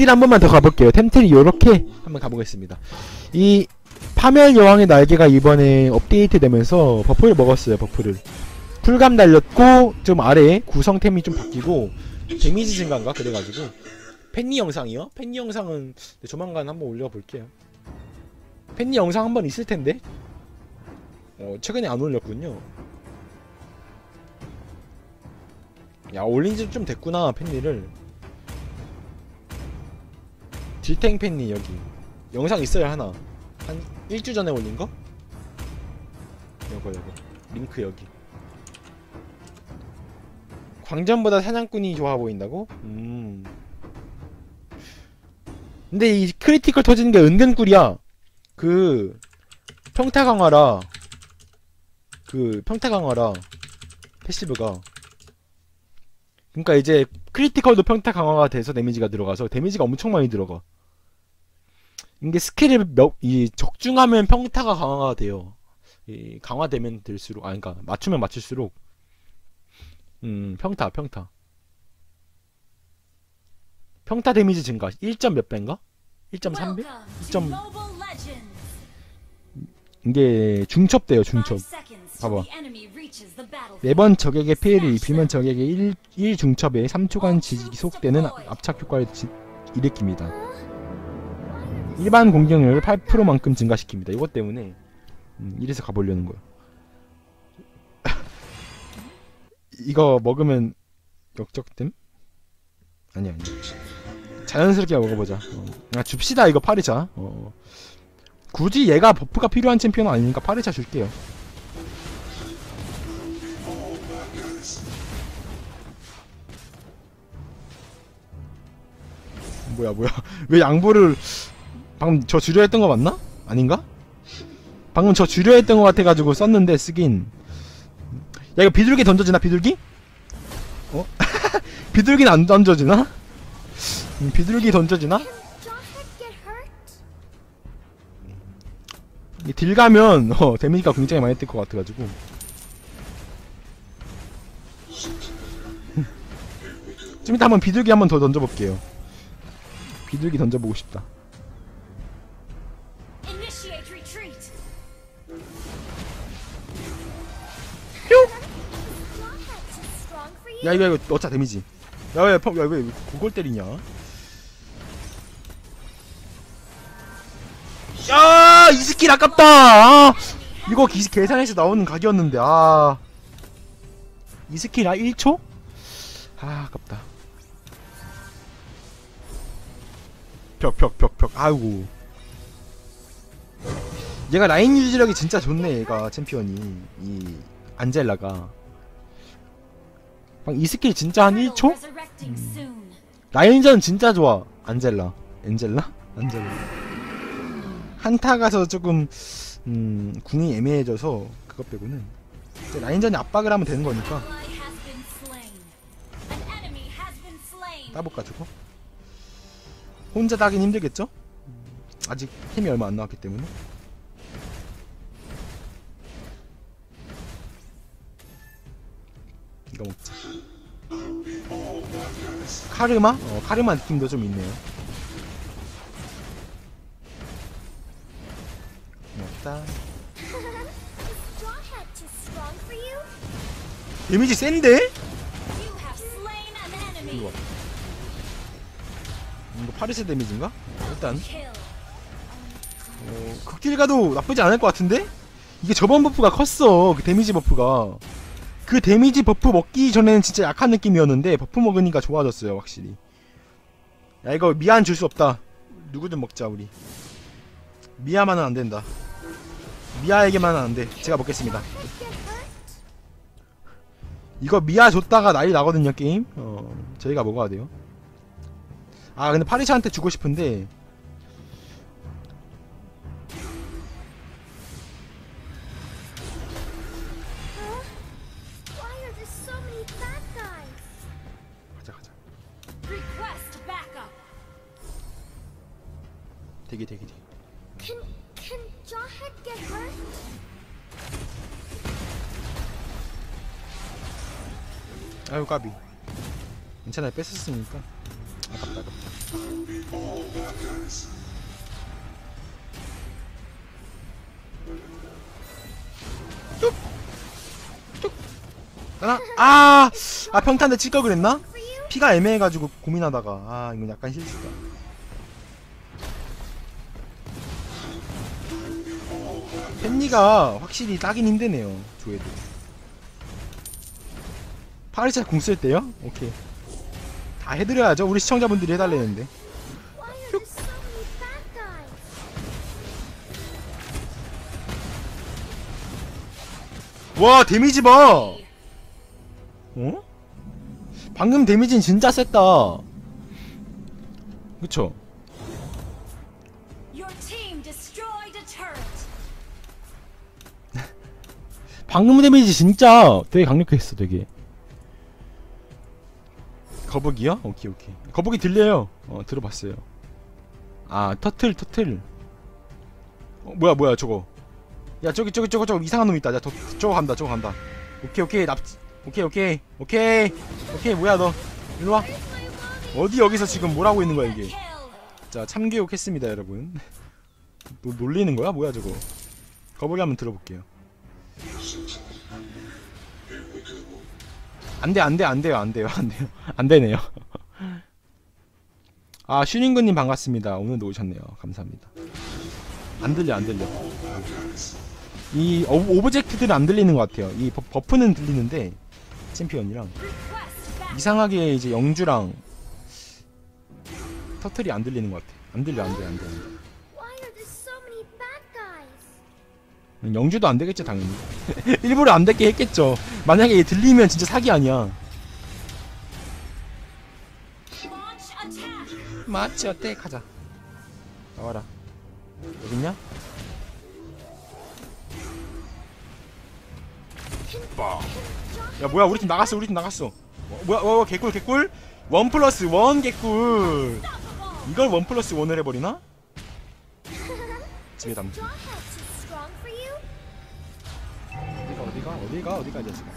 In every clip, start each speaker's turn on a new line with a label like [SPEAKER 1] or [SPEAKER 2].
[SPEAKER 1] 극딜 한 번만 더 가볼게요. 템템이 요렇게 한번 가보겠습니다. 이 파멸 여왕의 날개가 이번에 업데이트 되면서 버프를 먹었어요. 버프를. 쿨감 달렸고 좀 아래 구성템이 좀 바뀌고 데미지 증가인가 그래가지고 팬니 영상이요? 팬니 영상은 네, 조만간 한번 올려볼게요. 팬니 영상 한번 있을 텐데 어, 최근에 안 올렸군요. 야 올린 지 좀 됐구나 팬니를. 딜탱 팬니 여기 영상 있어요 하나 한 일주 전에 올린 거? 요거 요거 링크 여기. 광전보다 사냥꾼이 좋아 보인다고? 음. 근데 이 크리티컬 터지는 게 은근 꿀이야. 그 평타 강화라 그 평타 강화라 패시브가 그러니까 이제 크리티컬도 평타 강화가 돼서 데미지가 들어가서 데미지가 엄청 많이 들어가. 이게 스킬을 몇, 이 적중하면 평타가 강화가 돼요. 이 강화되면 될수록 아 그러니까 맞추면 맞출수록. 음 평타 평타. 평타 데미지 증가. 1점 몇 배인가? 1.3배? 2점 이게 중첩돼요 중첩. 봐봐. 매번 적에게 피해를 입히면 적에게 1, 1 중첩에 3초간 지속되는 압착 효과를 지, 일으킵니다 일반 공격력을 8%만큼 증가시킵니다 이것 때문에 음, 이래서 가보려는 거야 이거 먹으면 역적됨? 아니 아니 자연스럽게 먹어보자 어. 아 줍시다 이거 파리차 어. 굳이 얘가 버프가 필요한 챔피언은 아니니까 파리차 줄게요 뭐야 뭐야 왜 양보를 방금 저 주려 했던 거 맞나? 아닌가? 방금 저 주려 했던 거 같아가지고 썼는데 쓰긴 야 이거 비둘기 던져지나 비둘기? 어? 비둘기는 안 던져지나? 음, 비둘기 던져지나? 이딜 가면 어, 데미지가 굉장히 많이 뜰 것 같아가지고 좀 이따 한번 비둘기 한번 더 던져볼게요 비둘기 던져보고 싶다 야 이거 이거 넣자 데미지. 야왜 야왜 그걸 때리냐? 야이 스킬 아깝다. 아, 이거 기, 계산해서 나오는 각이었는데 아이 스킬 아 1초? 아 아깝다. 벽 벽 벽 벽. 아이고. 얘가 라인 유지력이 진짜 좋네 얘가 챔피언이. 이 안젤라가 이 스킬 진짜 한 1초? 음. 라인전 진짜 좋아 안젤라 엔젤라? 안젤라 한타 가서 조금 음, 궁이 애매해져서 그것 빼고는 라인전에 압박을 하면 되는 거니까 따볼까 저거? 혼자 따긴 힘들겠죠? 아직 템이 얼마 안 나왔기 때문에 이거 먹자 카르마? 어 카르마 느낌도 좀 있네요 먹다 데미지 센데? 이거 이거 파리스 데미지인가? 일단 어, 극딜 가도 나쁘지 않을 것 같은데? 이게 저번 버프가 컸어 그 데미지 버프가 그 데미지 버프 먹기 전에는 진짜 약한 느낌이었는데 버프 먹으니까 좋아졌어요 확실히. 야 이거 미안 줄 수 없다. 누구든 먹자 우리. 미아만은 안된다. 미아에게만은 안돼. 제가 먹겠습니다. 이거 미아 줬다가 난리 나거든요 게임. 어 저희가 먹어야 돼요. 아 근데 파리샤한테 주고 싶은데 대기 대기 대기
[SPEAKER 2] Can can Jawhead get hurt?
[SPEAKER 1] 아유 까비. 괜찮아요 뺐었으니까. 아깝다 하나? 아아 평탄대 칠걸 그랬나? 피가 애매해가지고 고민하다가. 아 이건 약간 실수다 팬니가 확실히 따긴 힘드네요 조회도 파리차 궁 쓸 때요? 오케이 다 해드려야죠 우리 시청자분들이 해달라는데? 와 데미지 봐 어? 방금 데미지는 진짜 셌다 그쵸 방금 데미지 진짜 되게 강력했어 되게. 거북이요? 오케이 오케이. 거북이 들려요. 어 들어봤어요. 아 터틀 터틀. 어 뭐야 뭐야 저거. 야 저기 저기 저거 저거 이상한 놈 있다. 야 저, 저거 간다 저거 간다. 오케이 오케이 납 오케이 오케이 오케이 오케이 뭐야 너. 일로와. 어디 여기서 지금 뭐라고 있는 거야 이게. 자 참교육 했습니다 여러분. 노, 놀리는 거야? 뭐야 저거? 거북이 한번 들어볼게요 안돼 안돼 안돼요 안돼요 안돼요. 안되네요. 아 슈닝근님 반갑습니다. 오늘도 오셨네요. 감사합니다. 안 들려 안 들려. 이 오- 오브젝트들은 안 들리는 것 같아요. 이 버, 버프는 들리는데 챔피언이랑. 이상하게 이제 영주랑 터틀이 안 들리는 것 같아. 안 들려 안돼 안돼 안 돼. 영주도 안 되겠죠 당연히. 일부러 안 되게 했겠죠. 만약에 얘 들리면 진짜 사기 아니야. 맞지 어때? 가자. 나와라. 여깄냐? 야 뭐야? 우리 팀 나갔어 우리 팀 나갔어. 어, 뭐야 어 개꿀 개꿀? 원 플러스 원 개꿀. 이걸 원 플러스 원을 해버리나? 집에 담
[SPEAKER 2] Straw Hats is strong for you?
[SPEAKER 1] 어디가 어디가 어디가 어디가 이 자식아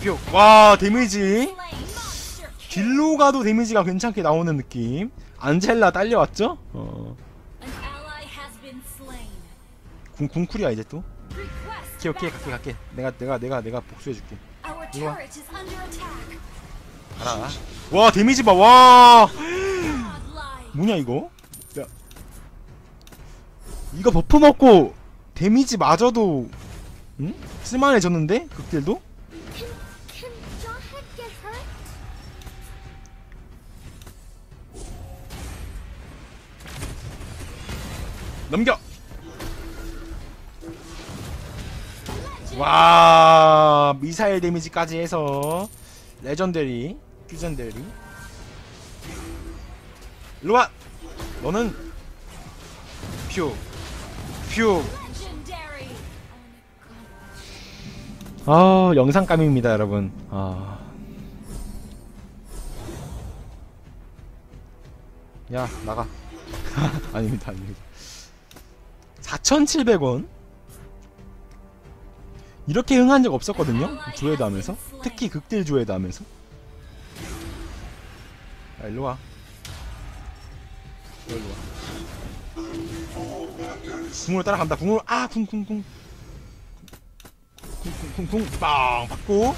[SPEAKER 1] 퓨퓨와 데미지. 딜로 가도 데미지가 괜찮게 나오는 느낌 안젤라 딸려왔죠? 어. 궁, 궁쿨이야 이제 또 오케이 오케이. 갈게 갈게 내가 내가 내가 내가 복수해줄게
[SPEAKER 3] Our
[SPEAKER 1] 일로 와. 데미지 봐와. 뭐냐 이거 야 이거 버프 먹고 데미지 마저도 응? 쓸만해졌는데? 극딜도? 넘겨! 와 미사일 데미지까지 해서 레전더리 퓨전더리. 일로와! 너는 퓨 퓨. 아 영상감입니다 여러분. 아. 야 나가. 아닙니다 아닙니다. 4,700원? 이렇게 흥한 적 없었거든요 조회도 하면서. 특히 극딜 조회도 하면서. 야 일로와. 일로와 궁으로 따라간다. 궁으로 아 궁궁궁. 쿵쿵쿵쿵 빵 받고.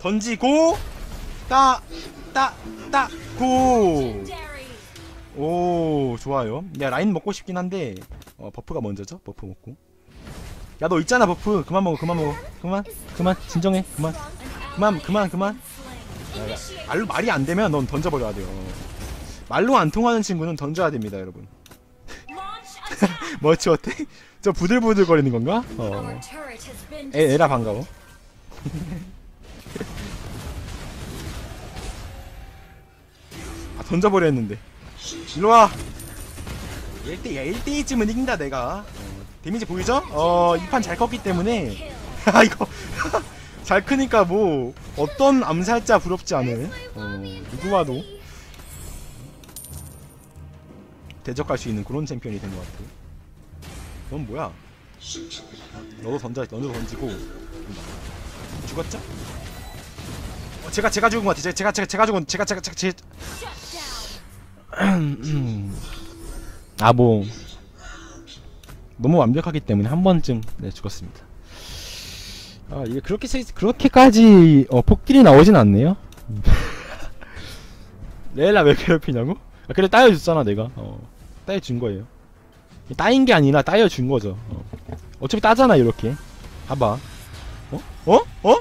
[SPEAKER 1] 던지고. 따 따 따고.
[SPEAKER 3] Legendary.
[SPEAKER 1] 오 좋아요. 야 라인 먹고 싶긴 한데 어 버프가 먼저죠? 버프 먹고. 야 너 있잖아 버프. 그만 먹어 그만 먹어. 그만 그만. 진정해. 그만. 그만, 그만, 그만. 야, 말로 말이 안 되면 넌 던져버려야 돼요. 말로 안 통하는 친구는 던져야 됩니다 여러분
[SPEAKER 3] attack.
[SPEAKER 1] 뭐지 어때? 저 부들부들 거리는 건가? 어 에, 에라 반가워 아 던져버려 했는데 일로와 1대, 야 1대2쯤은 이긴다 내가 어, 데미지 보이죠? 어 이 판 잘 컸기 때문에. 아 이거 잘 크니까 뭐 어떤 암살자 부럽지 않은 어, 누구 와도 대적할 수 있는 그런 챔피언이 된 것 같아 넌 뭐야 너도 던져 너도 던지고 죽었죠? 어, 제가 제가 죽은 것 같아. 제가 제가 제가 죽은 제가 제가 제가 제. 아뭐 너무 완벽하기 때문에 한 번쯤 네 죽었습니다. 아 이게 그렇게 세, 그렇게까지 어, 폭딜이 나오진 않네요. 음. 레일라 왜 괴롭히냐고? 아, 그래 따여줬잖아 내가. 어, 따여준 거예요. 따인 게 아니라 따여준 거죠. 어. 어차피 따잖아 이렇게. 봐봐. 어? 어? 어?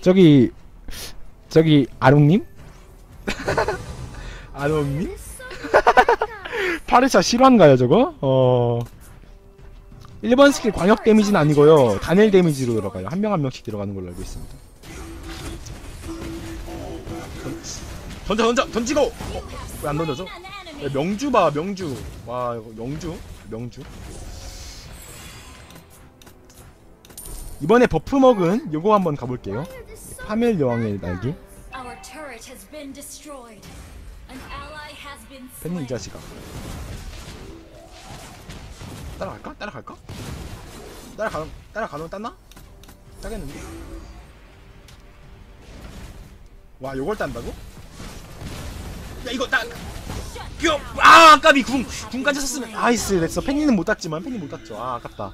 [SPEAKER 1] 저기 저기 아롱님? 아롱님? 파르샤 실화인가요 저거? 어 1번 스킬 광역 데미지는 아니고요 단일 데미지로 들어가요 한 명 한 명씩 들어가는 걸로 알고 있습니다 던져 던져 던지고
[SPEAKER 3] have
[SPEAKER 1] 왜 안 던져져? 야. 명주 봐 명주 와 이거 영주 명주 이번에 버프 먹은 요거 한번 가볼게요 파멸 여왕의 날개 팬님 이. 자식아 따라갈까? 따라갈까? 따라가 따라가면 땄나? 따겠는데? 와 요걸 딴다고? 야 이거 따 뿅! 아 아까비 궁! 궁까지 썼으면 아이스 됐어 팬니는 못 땄지만 팬니 못 땄죠 아 아깝다 야,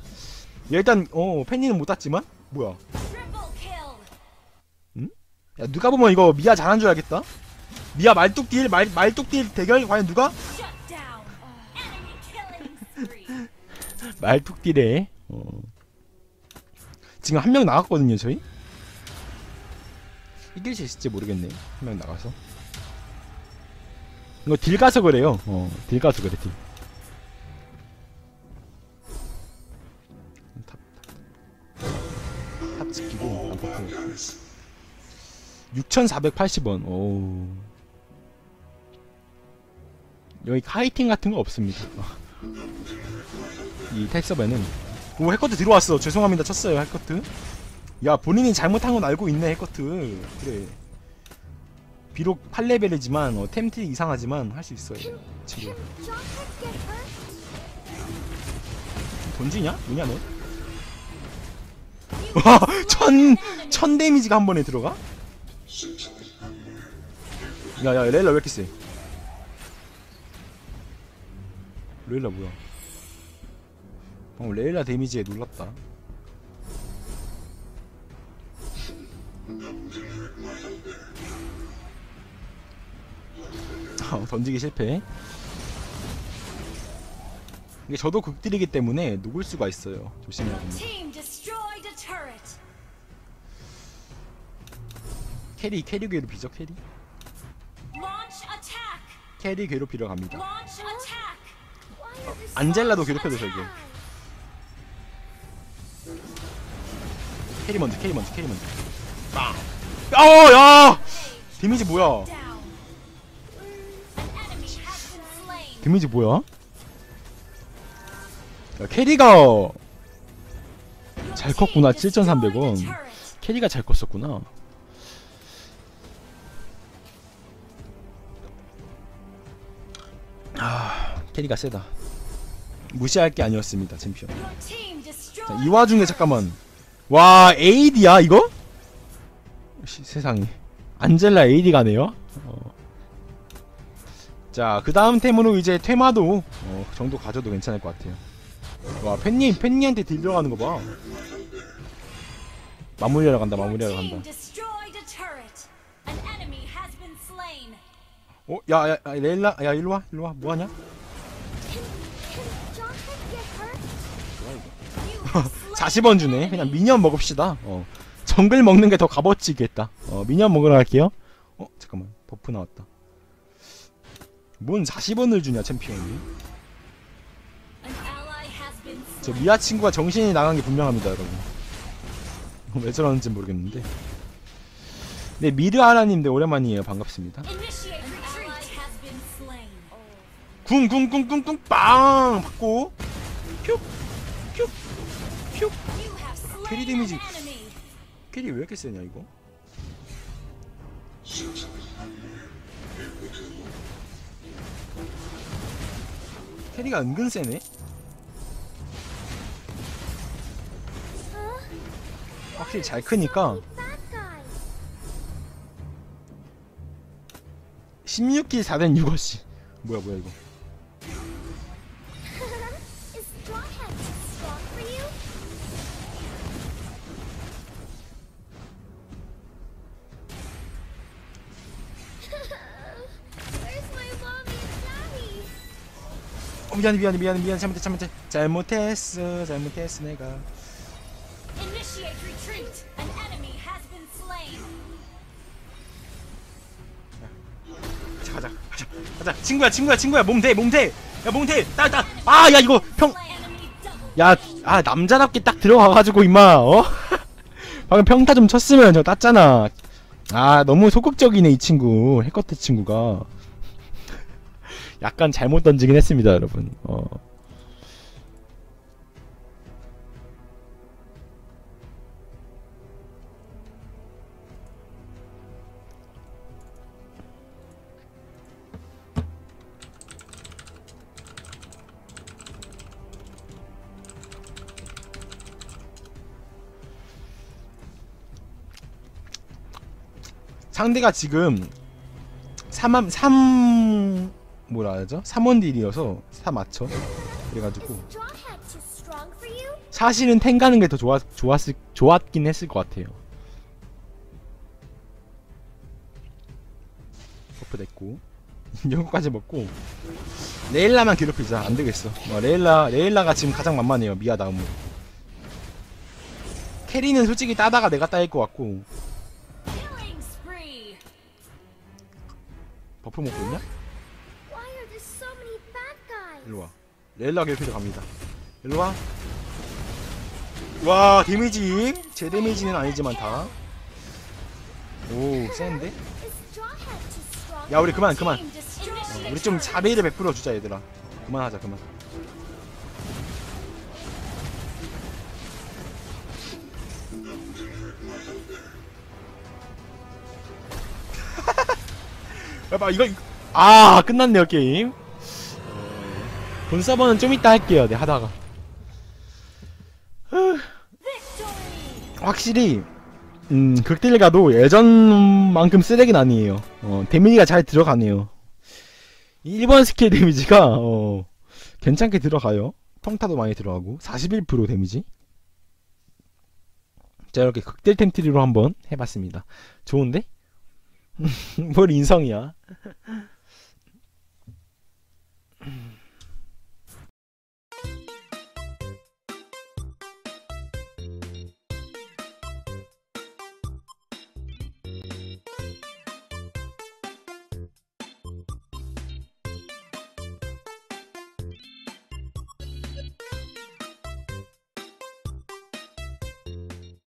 [SPEAKER 1] 일단 어 팬니는 못 땄지만 뭐야. 야 누가 보면 이거 미아 잘한 줄 알겠다 미아 말뚝딜 말, 말뚝딜 대결 과연 누가? 말뚝딜에 어. 지금 한 명 나갔거든요 저희 이길 수 있을지 모르겠네요 한명 나가서 이거 딜 가서 그래요. 어 딜 가서 그래 딜. 탑, 탑, 탑 지키고 안 뽑고 6480원. 오. 여기 카이팅 같은 거 없습니다. 이 텍서베는. 오 해커트 들어왔어. 죄송합니다. 쳤어요 해커트. 야 본인이 잘못한 건 알고 있네 해커트. 그래 비록 8레벨이지만 어, 템트 이상하지만 할 수 있어요
[SPEAKER 2] hurt?
[SPEAKER 1] 던지냐? 뭐냐 너? 와, 천, 천 데미지가 한 번에 들어가? 야, 야, 레일라 왜 이렇게 세? 레일라 뭐야? 방금 레일라 데미지에 놀랐다. 던지기 실패. 이게 저도 극딜이기 때문에 녹을 수가 있어요. 조심해야 됩니다. 캐리 캐리 괴롭히죠 캐리. 캐리 괴롭히러 갑니다
[SPEAKER 2] so
[SPEAKER 1] 안젤라도 괴롭혀도 되게? 캐리 먼저 캐리 먼저 캐리 먼저 빵 어야 데미지 뭐야 데미지 뭐야 야 캐리가 잘 컸구나,
[SPEAKER 3] destroyed a
[SPEAKER 1] 7,300원.
[SPEAKER 3] turret.
[SPEAKER 1] 캐리가 잘 컸었구나 아 캐리가 세다 무시할 게 아니었습니다 챔피언 자. 이 와중에 잠깐만 와 AD야 이거? 시, 세상에 안젤라 AD 가네요 어. 자 그 다음 템으로 이제 테마도 어, 그 정도 가져도 괜찮을 것 같아요 와 팬님 팬니한테 딜 들어가는 거 봐 마무리하러 간다 마무리하러 간다. 어? 야, 야, 야 레일라 야 일로 와 일로 와 뭐 하냐?
[SPEAKER 2] Wick get hurt?
[SPEAKER 3] You have slain
[SPEAKER 1] 40원
[SPEAKER 3] an
[SPEAKER 1] 주네. 그냥 미니언 먹읍시다 어 정글 먹는 게 더 값어치겠다 어 미니언 먹으러 갈게요 어 잠깐만 버프 나왔다 뭔 40원을 주냐 챔피언이? 저. 미아 친구가 정신이 나간 게 분명합니다 여러분. 왜 저러는지 모르겠는데. 네 미르하나님들 오랜만이에요. 반갑습니다. 쿵쿵쿵쿵쿵 빵! 받고. 퓨퓨퓨 캐리 데미지. 캐리 왜 이렇게 세냐 이거 캐리가 은근 세네. 확실히 잘 크니까.
[SPEAKER 2] So many bad guys.
[SPEAKER 1] 16기 4된 6어씨. 뭐야 뭐야 이거 어, 미안해 미안해 미안해 미안해. 잘못했어 잘못했어 잘못했어 잘못했어 내가. 가자 가자 가자 가자. 친구야 친구야 친구야. 몸대 몸대. 야 몸대. 따따아야 이거
[SPEAKER 3] Enemy double.
[SPEAKER 1] 평야 아 남자답게 딱 들어가가지고 임마 어? 방금 평타 좀 쳤으면 저 땄잖아. 아 너무 소극적이네 이 친구. 해커트 친구가 약간 잘못 던지긴 했습니다 여러분. 어. 상대가 지금 3 3 뭐라 하죠? 3원 딜이어서 4 맞춰 그래가지고? 사실은 탱 가는 게 더 좋았 좋았을 좋았긴 했을 것 같아요. 버프 됐고 인형까지 먹고 레일라만 괴롭히자 안 되겠어. 어, 레일라 레일라가 지금 가장 만만해요 미아 다음으로. 캐리는 솔직히 따다가 내가 따일 것 같고. 버프 먹고 있냐? 일로 와. 레일라 괴롭히러 갑니다. 일로 와. 와 데미지 제 데미지는 아니지만 다. 오 센데? 야 우리 그만 그만.
[SPEAKER 3] Destroyed.
[SPEAKER 1] 우리 좀 자비를 베풀어 주자 얘들아. 그만하자 그만. 야봐 이거- 아 끝났네요 게임. 본 서버는 좀 이따 할게요. 네 하다가. 확실히 음 극딜 가도 예전만큼 쓰레기는 아니에요. 어 데미지가 잘 들어가네요. 1번 스킬 데미지가 어 괜찮게 들어가요. 평타도 많이 들어가고 41% 데미지. 자 이렇게 극딜 템트리로 한번 해봤습니다. 좋은데? 뭘 인성이야?